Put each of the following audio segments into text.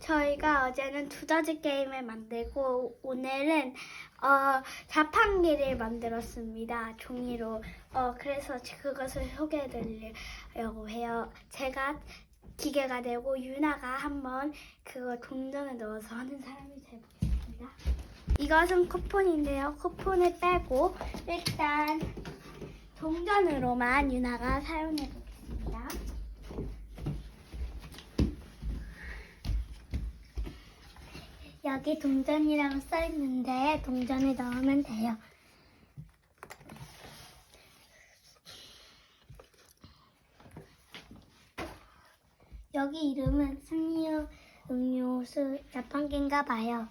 저희가 어제는 두더지 게임을 만들고 오늘은 어, 자판기를 만들었습니다. 종이로. 어, 그래서 그것을 소개해 드리려고 해요. 제가 기계가 되고 유나가 한번 그거 동전에 넣어서 하는 사람이 되겠습니다. 이것은 쿠폰인데요. 쿠폰을 빼고 일단 동전으로만 유나가 사용해 보겠습니다. 여기 동전이라고 써 있는데 동전을 넣으면 돼요. 여기 이름은 승리호 음료수 자판기인가 봐요.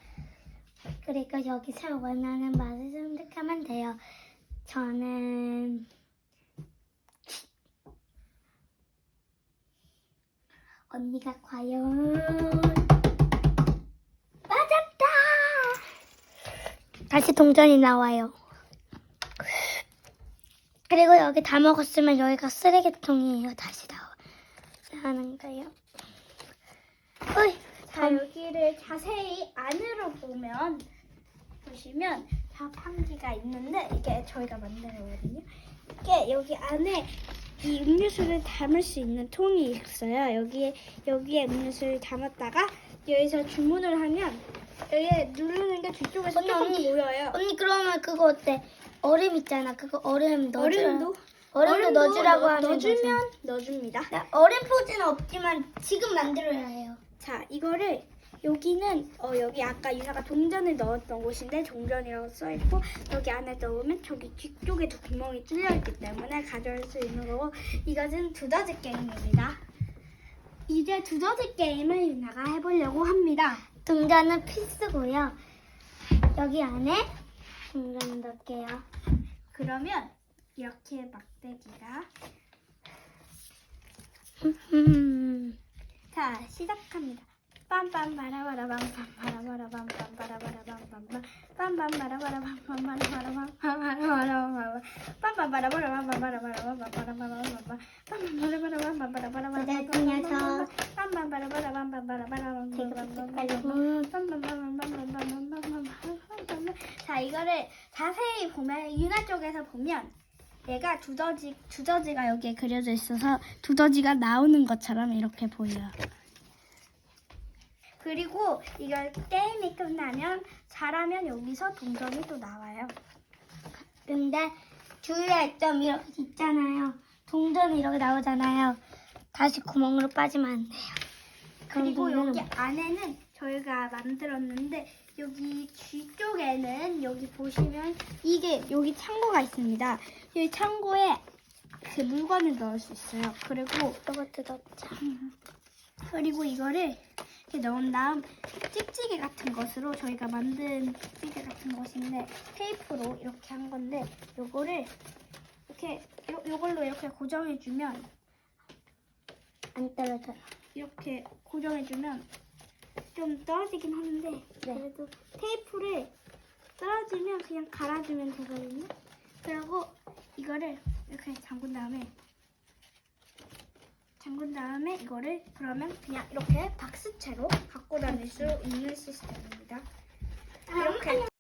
그러니까 여기서 원하는 맛을 선택하면 돼요. 저는 언니가 과연 맞았다. 다시 동전이 나와요. 그리고 여기 다 먹었으면 여기가 쓰레기통이에요. 다시 나와 나오는 거예요. 어이, 자 여기를 자세히 안으로 보면 보시면 자판기가 있는데 이게 저희가 만든 거거든요. 이게 여기 안에 이 음료수를 담을 수 있는 통이 있어요. 여기에 여기에 음료수를 담았다가 여기서 주문을 하면 여기에 누르는 게 뒤쪽에서 언니, 조금 언니. 보여요. 언니 그러면 그거 어때? 얼음 있잖아. 그거 얼음 넣어주라. 얼음도 얼음도 넣어주라고 넣- 하면 넣어주면 넣어줍니다. 되죠. 얼음 포즈는 없지만 지금 만들어야 해요. 자, 이거를 여기는 어, 여기 아까 유나가 동전을 넣었던 곳인데 동전이라고 써 있고 여기 안에 넣으면 저기 뒤쪽에도 구멍이 뚫려 있기 때문에 가져올 수 있는 거고 이것은 두더지 게임입니다. 이제 두더지 게임을 유나가 해보려고 합니다. 동전은 필수고요. 여기 안에 동전 넣을게요. 그러면 이렇게 막대기가 음. 자 시작합니다. 빰빰 바라바라밤빰바라바라밤빰 자 이거를 자세히 보면 유나 쪽에서 보면 얘가 두더지 두더지가 여기에 그려져 있어서 두더지가 나오는 것처럼 이렇게 보여요. 그리고 이걸 게임이 끝나면 잘하면 여기서 동전이 또 나와요. 근데 주의할 점 이렇게 있잖아요. 동전이 이렇게 나오잖아요. 다시 구멍으로 빠지면 안 돼요. 그리고 여기 안에는 저희가 만들었는데 여기 뒤쪽에는 여기 보시면 이게 여기 창고가 있습니다. 여기 창고에 그 물건을 넣을 수 있어요. 그리고 이거 뜯었자. 그리고 이거를 이렇게 넣은 다음 찍찍이 같은 것으로 저희가 만든 찍찍이 같은 것인데 테이프로 이렇게 한 건데 요거를 이렇게 요, 요걸로 이렇게 고정해주면 안 떨어져요. 이렇게 고정해주면 좀 떨어지긴 하는데 그래도 테이프를 떨어지면 그냥 갈아주면 되거든요. 그리고 이거를 이렇게 잠근 다음에 잠근 다음에 이거를 그러면 그냥 이렇게 박스채로 갖고 다닐 수 있는 시스템입니다. 이렇게